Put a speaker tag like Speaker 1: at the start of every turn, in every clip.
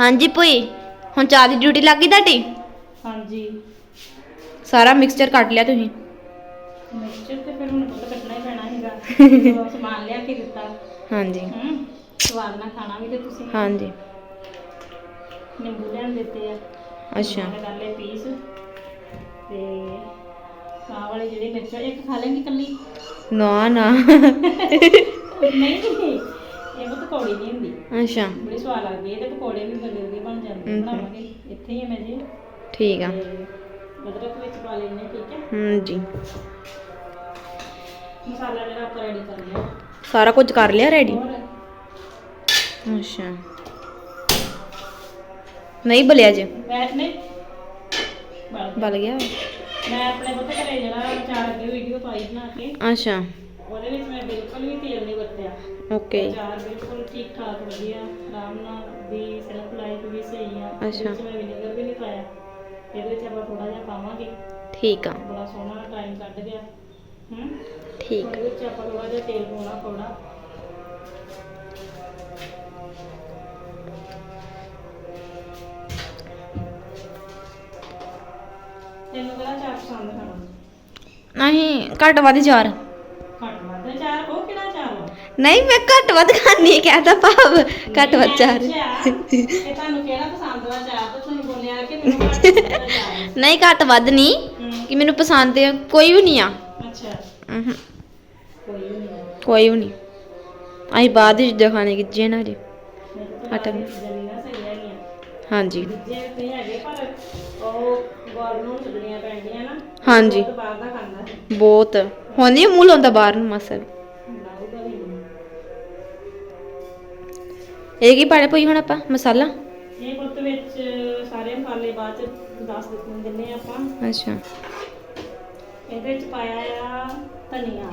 Speaker 1: ਹਾਂਜੀ ਭੂਈ ਹੁਣ ਚਾਹ ਦੀ ਡਿਊਟੀ ਲੱਗ ਗਈ ਤੁਹਾਡੀ?
Speaker 2: ਹਾਂਜੀ।
Speaker 1: ਸਾਰਾ ਮਿਕਸਚਰ ਕੱਟ ਲਿਆ ਤੁਸੀਂ।
Speaker 2: ਮਿਕਸਚਰ ਤੇ ਫਿਰ ਹੁਣ ਪੁੱਤ ਕੱਟਣਾ ਹੀ ਪੈਣਾ ਹੈਗਾ ਉਹ ਸਮਾਨ ਲਿਆ ਕੇ ਦਿੱਤਾ।
Speaker 1: ਹਾਂਜੀ।
Speaker 2: ਹੂੰ ਸਵਾਦ ਨਾਲ ਖਾਣਾ ਵੀ ਤੇ ਤੁਸੀਂ।
Speaker 1: ਹਾਂਜੀ।
Speaker 2: ਨਿੰਬੂ ਲੈਣ ਦਿੱਤੇ ਆ।
Speaker 1: ਅੱਛਾ।
Speaker 2: ਕਰ ਲਏ ਪੀਸ। ਤੇ ਆਹ ਵਾਲੀ ਜਿਹੜੀ ਮਿਰਚ ਇੱਕ ਖਾ ਲੈਂਗੀ ਕੱਲੀ
Speaker 1: ਨਾ ਨਾ।
Speaker 2: ਨਹੀਂ। ਇਹ ਬਹੁਤ ਕੌੜੀ ਨਹੀਂ ਹੁੰਦੀ।
Speaker 1: ਅੱਛਾ।
Speaker 2: ਬੜੀ ਸਵਾਦ ਲੱਗਦੀ ਹੈ ਤੇ ਪਕੌੜੇ ਵੀ ਬੜੇ ਵਧੀਆ ਬਣ ਜਾਂਦੇ
Speaker 1: ਹਮ।
Speaker 2: ਬਣਾਵਾਂਗੇ। ਇੱਥੇ ਹੀ ਹੈ ਮੈਂ ਜੀ।
Speaker 1: ਠੀਕ ਆ।
Speaker 2: ਅਦਰਕ ਵਿੱਚ ਪਾ ਲੈਣੇ ਠੀਕ ਹੈ
Speaker 1: ਹਾਂਜੀ
Speaker 2: ਮਸਾਲਾ ਜਿਹੜਾ ਆਪਾਂ ਰੈਡੀ ਕਰ ਲਿਆ।
Speaker 1: ਸਾਰਾ ਕੁਝ ਕਰ ਲਿਆ ਰੈਡੀ ਅੱਛਾ। ਨਹੀਂ ਬਲਿਆ ਜੇ।
Speaker 2: ਮੈਂ ਨਹੀਂ। ਬਲ
Speaker 1: ਬਲ ਗਿਆ।
Speaker 2: ਮੈਂ ਆਪਣੇ ਪੁੱਤ ਘਰੇ ਜਿਹੜਾ ਚਾਰ ਅੱਗੇ ਵੀਡੀਓ ਪਾਈ ਬਣਾ ਕੇ।
Speaker 1: ਅੱਛਾ।
Speaker 2: ਉਹਦੇ ਵਿੱਚ ਮੈਂ ਬਿਲਕੁਲ ਵੀ ਤੇਲ ਨਹੀਂ ਵਰਤਿਆ।
Speaker 1: ਓਕੇ
Speaker 2: ਚਾਰ ਬਿਲਕੁਲ ਠੀਕ ਠਾਕ ਵਧੀਆ। ਆਰਾਮ ਨਾਲ ਵੀ ਸੈਲਫ ਲਾਈਫ ਵੀ ਸਹੀ ਆ। ਇਹਦੇ
Speaker 1: ਅੱਛਾ।
Speaker 2: ਵਿੱਚ ਮੈਂ ਵਿਨੇਗਰ ਵੀ ਨਹੀਂ ਪਾਇਆ। ਇਹਦੇ ਵਿੱਚ ਆਪਾਂ ਥੋੜਾ ਜਿਹਾ ਪਾਵਾਂਗੇ।
Speaker 1: ਠੀਕ ਆ।
Speaker 2: ਬੜਾ ਸੋਹਣਾ ਟਾਈਮ ਕੱਢ ਗਿਆ। ਹੂੰ?
Speaker 1: ਠੀਕ।
Speaker 2: ਉਹਦੇ ਵਿੱਚ ਆਪਾਂ ਥੋੜਾ ਜਿਹਾ ਤੇਲ ਪਾਉਣਾ ਥੋੜਾ ਤੈਨੂੰ ਕਿਹੜਾ ਚਾਰ ਪਸੰਦ ਖਾਣਾ
Speaker 1: ਨਹੀਂ ਘੱਟ ਵੱਧ ਚਾਰ। ਨਹੀਂ ਮੈਂ ਘੱਟ ਵੱਧ ਖਾਣੀ ਕਹਤਾ ਭਾਵ ਘੱਟ ਵੱਧ ਚਾਰ
Speaker 2: ਇਹ ਤੁਹਾਨੂੰ ਕਿਹੜਾ ਪਸੰਦ ਵਾ ਚਾਰ ਤੇ ਤੁਸੀਂ ਬੋਲਿਆ ਕਿ ਮੈਨੂੰ ਘੱਟ ਪਸੰਦ ਆ ਚਾਰ
Speaker 1: ਨਹੀਂ ਘੱਟ ਵੱਧ ਨਹੀਂ ਕਿ ਮੈਨੂੰ ਪਸੰਦ ਹੈ ਕੋਈ ਵੀ ਨਹੀਂ ਆ।
Speaker 2: ਅੱਛਾ।
Speaker 1: ਅਹੰ,
Speaker 2: ਕੋਈ ਨਹੀਂ
Speaker 1: ਕੋਈ ਵੀ ਨਹੀਂ। ਅਸੀਂ ਬਾਅਦ ਵਿੱਚ ਦਿਖਾਣੇ ਕਿ ਨਾ ਜੀ। ਹਟਾ
Speaker 2: ਸਹੀ ਹੈਗੀਆਂ।
Speaker 1: ਹਾਂਜੀ।
Speaker 2: ਜੇ ਨਹੀਂ ਹੈਗੇ ਪਰ ਉਹ ਗੌਰ ਨੂੰ ਛੱਡਣੀਆਂ ਪੈਂਦੀਆਂ ਨਾ।
Speaker 1: ਹਾਂਜੀ।
Speaker 2: ਬਹੁਤ ਬਾਹਰ ਦਾ ਖਾਂਦਾ ਹੈ
Speaker 1: ਬਹੁਤ। ਹੁਣ ਨਹੀਂ ਮੂਲ ਹੁੰਦਾ ਬਾਹਰ ਨੂੰ ਮਸਲ ਇਹ ਕੀ ਪਾੜੇ ਪਈ ਹੁਣ ਆਪਾਂ? ਮਸਾਲਾ?
Speaker 2: ਇਹ ਪੁੱਤ ਵਿੱਚ ਸਾਰੇ ਮਸਾਲੇ ਬਾਅਦ ਚ ਦੱਸ ਦਿੱਤੇ ਦਿੰਨੇ ਆਪਾਂ।
Speaker 1: ਅੱਛਾ।
Speaker 2: ਇਹਦੇ ਵਿੱਚ ਪਾਇਆ ਆ ਧਨੀਆ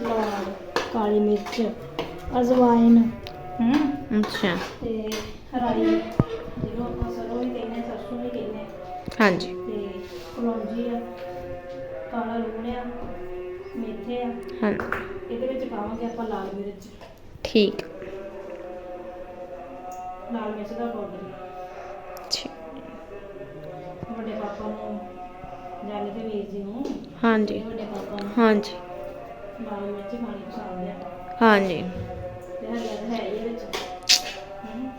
Speaker 2: ਲੌਂਗ ਕਾਲੀ ਮਿਰਚ ਅਜਵਾਇਨ ਹੂੰ।
Speaker 1: ਅੱਛਾ।
Speaker 2: ਤੇ ਹਰਾਈ ਜਿਹਨੂੰ ਆਪਾਂ ਸਰੋਂ ਵੀ ਕਹਿੰਦੇ ਹਾਂ, ਸਰਸੋਂ ਵੀ ਕਹਿੰਦੇ ਹਾਂ,
Speaker 1: ਹਾਂਜੀ।
Speaker 2: ਤੇ ਕਲੌਂਜੀ ਆ ਕਾਲਾ ਲੂਣ ਆ ਮੇਥੇ ਆ।
Speaker 1: ਹਾਂ
Speaker 2: ਇਹਦੇ ਵਿੱਚ ਪਾਵਾਂਗੇ ਆਪਾਂ ਲਾਲ ਮਿਰਚ।
Speaker 1: ਠੀਕ।
Speaker 2: ਲਾਲ ਮਿਰਚ ਦਾ ਪਾਊਡਰ
Speaker 1: ਠੀਕ।
Speaker 2: ਵੱਡੇ ਪਾਪਾ ਨੂੰ ਜਾਨੀ ਤੇ ਵੀਰ ਜੀ ਨੂੰ
Speaker 1: ਹਾਂਜੀ।
Speaker 2: ਵੱਡੇ ਪਾਪਾ ਨੂੰ
Speaker 1: ਹਾਂਜੀ।
Speaker 2: ਲਾਲ ਮਿਰਚ ਖਾਣੀ ਪਸੰਦ ਆ
Speaker 1: ਹਾਂਜੀ।
Speaker 2: ਤੇ ਹਰੀਆਂ ਤਾਂ ਹੈ ਹੀ ਇਹਦੇ ਵਿੱਚ। ਹਮ।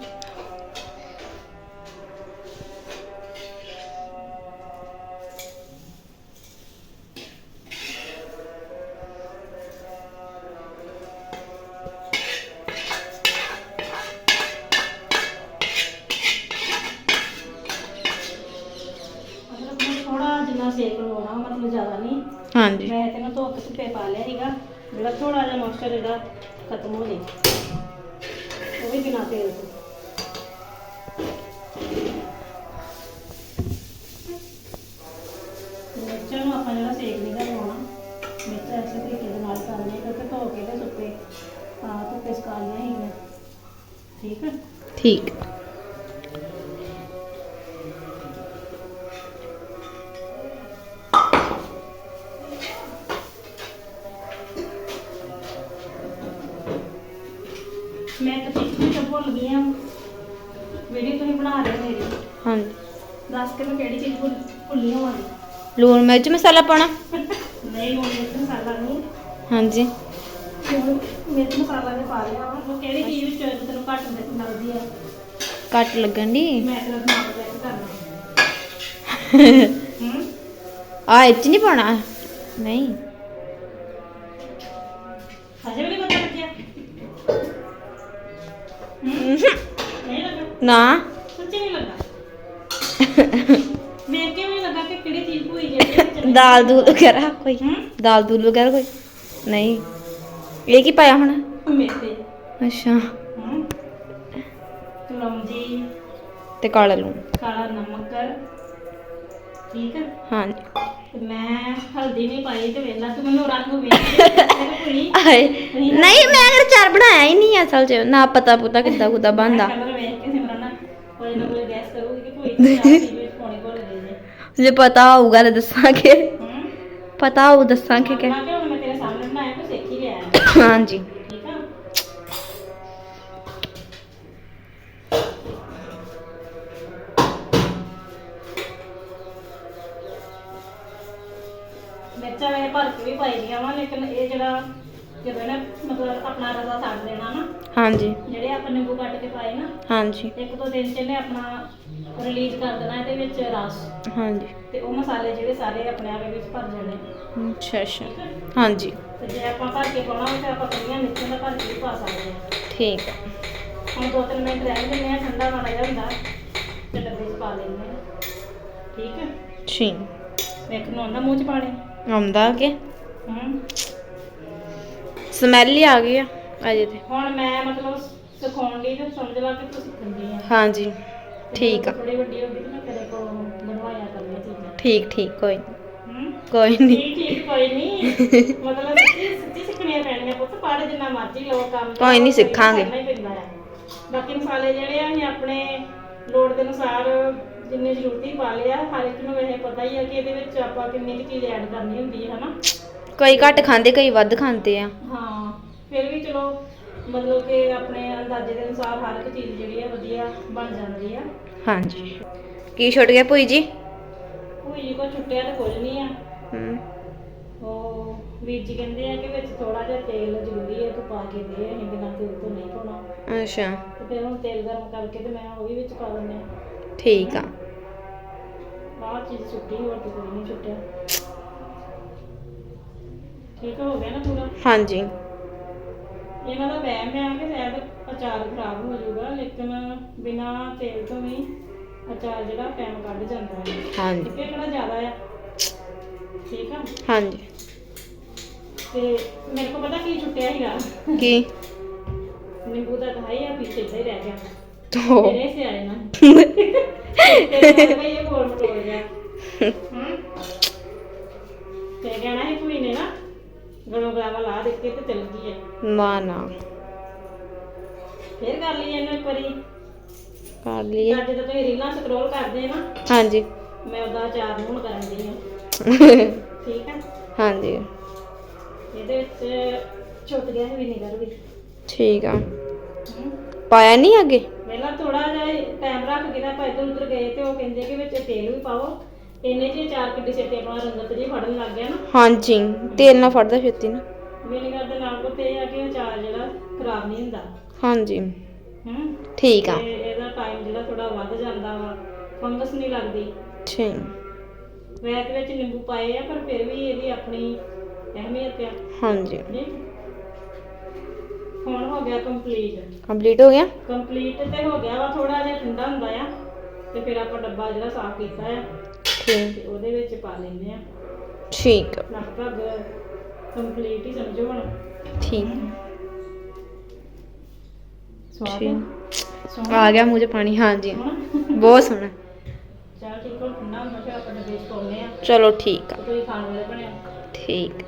Speaker 2: ਧੋ ਪਾ ਲਿਆ ਸੀਗਾ। ਜਿਹੜਾ ਥੋੜਾ ਜਿਹਾ ਮੋਇਸਚਰ ਇਹਦਾ ਖਤਮ ਹੋ ਜੇ ਉਹ ਵੀ ਬਿਨਾ ਤੇਲ ਤੋਂ। ਮਿਰਚਾਂ ਨੂੰ ਆਪਾਂ ਜਿਹੜਾ ਸੇਕ ਨਹੀਂ ਕਰਵਾਉਣਾ ਮਿਰਚਾਂ ਇਸੇ ਤਰੀਕੇ ਦੇ ਨਾਲ ਕਰਨੀਆਂ ਕਿਉਂਕਿ ਧੋ ਕੇ ਤੇ ਸੁੱਕੇ ਆ ਧੁੱਪੇ ਸੁਕਾ ਲਈਆਂ ਸੀਗੀਆਂ। ਠੀਕ ਹੈ
Speaker 1: ਠੀਕ।
Speaker 2: ਮੈਂ ਤਾਂ ਚੀਜ਼ ਵੀ ਤਾਂ ਭੁੱਲ ਗਈ ਆ ਵੀਡੀਓ ਤੁਸੀਂ ਬਣਾ ਰਹੇ ਹੋ ਮੇਰੀ।
Speaker 1: ਹਾਂਜੀ।
Speaker 2: ਦੱਸ ਕੇ ਮੈਂ ਕਿਹੜੀ ਚੀਜ਼ ਭੁੱਲ ਭੁੱਲੀ ਹੋਵਾਂਗੀ
Speaker 1: ਲੂਣ ਮਿਰਚ ਮਸਾਲਾ ਪਾਉਣਾ।
Speaker 2: ਨਹੀਂ ਹੁਣ ਮਿਰਚ ਮਸਾਲਾ ਨਹੀਂ।
Speaker 1: ਹਾਂਜੀ।
Speaker 2: ਹੁਣ ਮਿਰਚ ਮਸਾਲਾ ਨੇ ਪਾ ਲਿਆ ਉਹ ਕਿਹੜੀ ਚੀਜ਼ ਵਿੱਚ ਤੈਨੂੰ ਘੱਟ ਮਿਰਚ ਲੱਗਦੀ ਆ?
Speaker 1: ਕੱਟ ਲੱਗਣ ਦੀ
Speaker 2: ਮੈਂ ਤੇਰਾ ਦਿਮਾਗ ਚੈੱਕ ਕਰਨਾ। ਹੂੰ?
Speaker 1: ਆ ਇਹ ਚ ਨਹੀਂ ਪਾਉਣਾ? ਨਹੀਂ।
Speaker 2: ਨਹੀਂ ਲੱਗਾ
Speaker 1: ਨਾ।
Speaker 2: ਸੱਚੀ ਨਹੀਂ ਲੱਗਾ। ਮੈਂ ਕਿਉਂ ਨਹੀਂ ਲੱਗਾ ਕਿ ਕਿਹੜੀ ਚੀਜ਼ ਭੁਈ ਜੇ
Speaker 1: ਦਾਲ ਦੂਲ ਵਗੈਰਾ ਕੋਈ?
Speaker 2: ਹੂੰ?
Speaker 1: ਦਾਲ ਦੂਲ ਵਗੈਰਾ ਕੋਈ? ਨਹੀਂ। ਇਹ ਕੀ ਪਾਇਆ ਹੁਣ?
Speaker 2: ਮੇਥੇ।
Speaker 1: ਅੱਛਾ।
Speaker 2: ਹੂੰ।
Speaker 1: ਤੇ ਕਾਲਾ ਲੂਣ।
Speaker 2: ਕਾਲਾ ਨਮਕ। ਠੀਕ ਹੈ?
Speaker 1: ਹਾਂਜੀ।
Speaker 2: ਤੇ ਮੈਂ ਹਲਦੀ ਨਹੀਂ ਪਾਈ ਤੇ ਵੇਲਾ ਤੂੰ ਮੈਨੂੰ ਰੰਗ ਵੇਖ ਕੇ ਤੇਰੇ ਕੋਈ
Speaker 1: ਆਏ ਨਹੀਂ ਮੈਂ ਅਗਰ ਚਾਰ ਬਣਾਇਆ ਹੀ ਨਹੀਂ ਅਸਲ 'ਚ ਨਾ ਪਤਾ ਪੁੱਤਾ ਕਿੱਦਾਂ ਕੁੱਦਾਂ
Speaker 2: ਗਈ ਜੇ।
Speaker 1: ਪਤਾ ਹੋਊਗਾ ਤਾਂ ਦੱਸਾਂਗੇ।
Speaker 2: ਹੂੰ।
Speaker 1: ਪਤਾ ਹੋਊ ਦੱਸਾਂਗੇ ਕਿ। ਹਾਂਜੀ।
Speaker 2: ਵੇ ਪਾਈ ਦੀਆਂ ਵਾ ਲੇਕਿਨ ਇਹ ਜਿਹੜਾ ਜਦੋਂ ਇਹਨੇ ਮਤਲਬ ਆਪਣਾ ਰਸਾ ਛੱਡ ਦੇਣਾ ਨਾ
Speaker 1: ਹਾਂਜੀ।
Speaker 2: ਜਿਹੜੇ ਆਪਾਂ ਨਿੰਬੂ ਕੱਟ ਕੇ ਪਾਏ ਨਾ
Speaker 1: ਹਾਂਜੀ।
Speaker 2: ਇੱਕ ਦੋ ਦਿਨ ਚ ਇਹਨੇ ਆਪਣਾ ਰਿਲੀਜ਼ ਕਰ ਦੇਣਾ ਇਹਦੇ ਵਿੱਚ ਰਸ।
Speaker 1: ਹਾਂਜੀ।
Speaker 2: ਤੇ ਉਹ ਮਸਾਲੇ ਜਿਹੜੇ ਸਾਰੇ ਆਪਣੇ ਆਪ ਵਿੱਚ ਭਰ ਜਾਣੇ।
Speaker 1: ਅੱਛਾ ਅੱਛਾ। ਹਾਂਜੀ।
Speaker 2: ਤੇ ਜੇ ਆਪਾਂ ਭਰ ਕੇ ਪਾਉਣਾ ਹੋਵੇ ਤਾਂ ਆਪਾਂ ਕੱਲੀਆਂ ਮਿਰਚਾਂ ਦਾ ਭਰ ਕੇ ਵੀ ਪਾ ਸਕਦੇ ਹਾਂ।
Speaker 1: ਠੀਕ ਆ
Speaker 2: ਹੁਣ ਦੋ ਤਿੰਨ ਮਿੰਟ ਰਹਿਣ ਦਿੰਦੇ ਆ ਠੰਡਾ ਮਾੜਾ ਜਿਹਾ ਹੁੰਦਾ ਤੇ ਡੱਬੇ 'ਚ ਪਾ ਲੈਂਦੇ ਆ ਠੀਕ ਹੈ?
Speaker 1: ਠੀਕ।
Speaker 2: ਵੇਖ ਨੂੰ ਆਉਂਦਾ ਮੂੰਹ 'ਚ ਪਾਣੀ?
Speaker 1: ਆਉਂਦਾ ਕਿ
Speaker 2: ਹੂੰ।
Speaker 1: ਸਮੈਲ ਹੀ ਆ ਗਈ ਆ ਅਜੇ ਤੇ।
Speaker 2: ਹੁਣ ਮੈਂ ਮਤਲਬ ਸਿਖਾਉਣ ਲਈ ਤੇ ਸਮਝ ਲਾ ਕਿ ਤੁਸੀਂ ਸਿੱਖਣੀ ਆ।
Speaker 1: ਹਾਂਜੀ ਠੀਕ ਆ।
Speaker 2: ਥੋੜੀ ਵੱਡੀ ਹੋ ਗਈ ਤੇ ਮੈਂ ਤੇਰੇ ਕੋਲ ਬਣਵਾਇਆ ਕਰਨੀਆਂ ਚੀਜ਼ਾਂ।
Speaker 1: ਠੀਕ ਠੀਕ ਕੋਈ ਨੀ,
Speaker 2: ਹੂੰ।
Speaker 1: ਕੋਈ ਨਹੀਂ
Speaker 2: ਠੀਕ ਠੀਕ ਕੋਈ ਨਹੀਂ ਮਤਲਬ ਸੱਚੀ ਸੱਚੀ ਸਿੱਖਣੀਆਂ ਪੈਣੀਆਂ ਪੁੱਤ ਪੜ੍ਹ ਜਿੰਨਾ ਮਰਜ਼ੀ ਲਓ ਕੰਮ
Speaker 1: ਕੋਈ ਨੀ,
Speaker 2: ਕਰਨਾ
Speaker 1: ਸਿੱਖਾਂਗੇ।
Speaker 2: ਹੀ ਪੈਂਦਾ ਆ। ਬਾਕੀ ਮਸਾਲੇ ਜਿਹੜੇ ਆ ਅਸੀਂ ਆਪਣੇ ਲੋੜ ਦੇ ਅਨੁਸਾਰ ਜਿੰਨੇ ਜ਼ਰੂਰਤੀ ਪਾ ਲਿਆ ਹਰ ਇੱਕ ਨੂੰ ਇਹ ਪਤਾ ਹੀ ਆ ਕਿ ਇਹਦੇ ਵਿੱਚ ਆਪਾਂ ਕਿੰਨੀ ਕੁ ਚੀਜ਼ ਐਡ ਕਰਨੀ ਹੁੰਦੀ ਹੈ ਹਨਾ?
Speaker 1: ਕਈ ਘੱਟ ਖਾਂਦੇ ਕਈ ਵੱਧ ਖਾਂਦੇ ਆ।
Speaker 2: ਹਾਂ ਫਿਰ ਵੀ ਚਲੋ ਮਤਲਬ ਕਿ ਆਪਣੇ ਅੰਦਾਜ਼ੇ ਦੇ ਅਨੁਸਾਰ ਹਰ ਇੱਕ ਚੀਜ਼ ਜਿਹੜੀ ਆ ਵਧੀਆ ਬਣ ਜਾਂਦੀ ਆ।
Speaker 1: ਹਾਂਜੀ। ਕੀ ਛੁੱਟ ਗਿਆ ਭੂਈ ਜੀ?
Speaker 2: ਕੋਈ ਜੀ ਕੋ ਛੁੱਟਿਆ ਤੇ ਕੁਝ ਨਹੀਂ ਆ।
Speaker 1: ਹਮ,
Speaker 2: ਉਹ ਵੀਰ ਜੀ ਕਹਿੰਦੇ ਆ ਕਿ ਵਿੱਚ ਥੋੜਾ ਜਿਹਾ ਤੇਲ ਜ਼ਰੂਰੀ ਹੈ ਤੂੰ ਪਾ ਕੇ ਦੇ ਅਸੀਂ ਬਿਨਾਂ ਤੇਲ ਤੋਂ ਨਹੀਂ ਪਾਉਣਾ।
Speaker 1: ਅੱਛਾ।
Speaker 2: ਤੇ ਫਿਰ ਹੁਣ ਤੇਲ ਗਰਮ ਕਰਕੇ ਤੇ ਮੈਂ ਉਹ ਵੀ ਵਿੱਚ ਪਾ ਦਿੰਦੇ ਆ।
Speaker 1: ਠੀਕ ਆ।
Speaker 2: ਆਹ ਚੀਜ਼ ਛੁੱਟੀ ਹੋਰ ਤੇ ਕੋਈ ਨਹੀਂ ਛੁੱਟਿਆ। ਠੀਕ ਹੋ ਗਿਆ ਨਾ ਪੂਰਾ?
Speaker 1: ਹਾਂਜੀ।
Speaker 2: ਇਹਨਾਂ ਦਾ ਵਹਿਮ ਹੈ ਕਿ ਸ਼ਾਇਦ ਅਚਾਰ ਖਰਾਬ ਹੋ ਜਾਊਗਾ ਲੇਕਿਨ ਬਿਨਾਂ ਤੇਲ ਤੋਂ ਵੀ ਅਚਾਰ ਜਿਹੜਾ ਟਾਈਮ ਕੱਢ ਜਾਂਦਾ ਹੈ।
Speaker 1: ਹਾਂਜੀ।
Speaker 2: ਇਹ ਕਿਹੜਾ ਜ਼ਿਆਦਾ ਆ? ਠੀਕ ਆ?
Speaker 1: ਹਾਂਜੀ।
Speaker 2: ਤੇ ਮੇਰੇ ਕੋਲ ਪਤਾ ਕੀ ਛੁੱਟਿਆ ਸੀਗਾ?
Speaker 1: ਕੀ?
Speaker 2: ਨਿੰਬੂ ਦਾ ਖਾਈ ਆ ਪੀਛੇ ਤੇ ਰਹਿ ਗਿਆ।
Speaker 1: ਤੋ
Speaker 2: ਤੇਰੇ ਸੇ ਆਏ ਨਾ ਤੇਰੇ ਨਾਲ ਇਹ ਬੋਲ ਮਟੋਲ ਗਿਆ ਹਾਂ। ਤੇ ਕਹਿਣਾ ਗਲੋਂ ਗਲਾਵਾ ਲਾ ਦਿੱਤੇ ਤੇ ਚਲ ਗਈ ਹੈ
Speaker 1: ਨਾ ਨਾ।
Speaker 2: ਫੇਰ ਕਰ ਲਈ ਇਹਨੂੰ ਇੱਕ ਵਾਰੀ।
Speaker 1: ਕਰ ਲਈਏ।
Speaker 2: ਅੱਜ ਤਾਂ ਤੁਸੀਂ ਰੀਲਾਂ ਸਕਰੋਲ ਕਰਦੇ ਆ ਨਾ।
Speaker 1: ਹਾਂਜੀ।
Speaker 2: ਮੈਂ ਉਹਦਾ ਚਾਰ ਨੂੰ ਕਰਨ ਦੀ ਹਾਂ ਠੀਕ ਆ?
Speaker 1: ਹਾਂਜੀ।
Speaker 2: ਇਹਦੇ ਵਿੱਚ ਛੁੱਟ ਗਿਆ ਹੈ ਵਿਨੀਗਰ ਵੀ।
Speaker 1: ਠੀਕ ਆ।
Speaker 2: ਹਮ।
Speaker 1: ਪਾਇਆ ਨਹੀਂ ਅੱਗੇ?
Speaker 2: ਪਹਿਲਾਂ ਥੋੜਾ ਜਿਹਾ ਟਾਈਮ ਰੱਖ ਕੇ ਨਾ ਆਪਾਂ ਇੱਧਰ ਉੱਧਰ ਗਏ ਤੇ ਉਹ ਕਹਿੰਦੇ ਕਿ ਵਿੱਚ ਤੇਲ ਵੀ ਪਾਓ। ਇੰਨੇ ਚ ਚਾਰ ਕਿੱਡੀ ਛੇਤੀ ਆਪਣਾ ਰੰਗਤ ਜੀ ਫੜਨ ਲੱਗ ਗਿਆ ਨਾ।
Speaker 1: ਹਾਂਜੀ ਤੇਲ ਨਾ ਫੜਦਾ ਛੇਤੀ ਨਾ।
Speaker 2: ਵਿਨੀਗਰ ਦੇ ਨਾਲ ਕੋ ਤੇ ਆ ਕਿ ਅਚਾਰ ਜਿਹੜਾ ਖਰਾਬ ਨਹੀਂ ਹੁੰਦਾ।
Speaker 1: ਹਾਂਜੀ।
Speaker 2: ਹੂੰ?
Speaker 1: ਠੀਕ ਆ।
Speaker 2: ਤੇ ਇਹਦਾ ਟਾਈਮ ਜਿਹੜਾ ਥੋੜਾ ਵੱਧ ਜਾਂਦਾ ਵਾ ਫੰਗਸ ਨਹੀਂ ਲੱਗਦੀ।
Speaker 1: ਠੀਕ
Speaker 2: ਵੈਸੇ ਵਿੱਚ ਨਿੰਬੂ ਪਾਏ ਆ ਪਰ ਫਿਰ ਵੀ ਇਹਦੀ ਆਪਣੀ ਅਹਿਮੀਅਤ ਆ।
Speaker 1: ਹਾਂਜੀ।
Speaker 2: ਹੁਣ ਹੋ ਗਿਆ ਕੰਪਲੀਟ
Speaker 1: ਕੰਪਲੀਟ ਹੋ ਗਿਆ?
Speaker 2: ਕੰਪਲੀਟ ਤੇ ਹੋ ਗਿਆ ਵਾ ਥੋੜਾ ਜਿਹਾ ਠੰਡਾ ਹੁੰਦਾ ਆ। ਤੇ ਫਿਰ ਆਪਾਂ ਡੱਬਾ ਜਿਹੜਾ ਸਾਫ਼ ਕੀਤਾ ਆ।
Speaker 1: ਠੀਕ
Speaker 2: ਤੇ ਉਹਦੇ ਵਿੱਚ ਪਾ ਲੈਂਦੇ ਆ
Speaker 1: ਠੀਕ। ਆ,
Speaker 2: ਲਗਭਗ ਕੰਪਲੀਟ ਹੀ ਸਮਝੋ ਹੁਣ।
Speaker 1: ਠੀਕ।
Speaker 2: ਸਵਾਦ
Speaker 1: ਠੀਕ।
Speaker 2: ਸੋਹਣਾ
Speaker 1: ਆ ਗਿਆ ਮੂੰਹ 'ਚ ਪਾਣੀ ਹਾਂਜੀ।
Speaker 2: ਸੋਹਣਾ?
Speaker 1: ਬਹੁਤ ਸੋਹਣਾ।
Speaker 2: ਚੱਲ ਠੀਕ ਹੋ ਠੰਡਾ ਹੁੰਦਾ ਫਿਰ ਆਪਾਂ ਡੱਬੇ ਚ ਪਾਉਂਦੇ ਆ
Speaker 1: ਚਲੋ ਠੀਕ ਆ।
Speaker 2: ਤੁਸੀਂ ਖਾਣ ਵਾਲੇ ਬਣਿਆ।
Speaker 1: ਠੀਕ।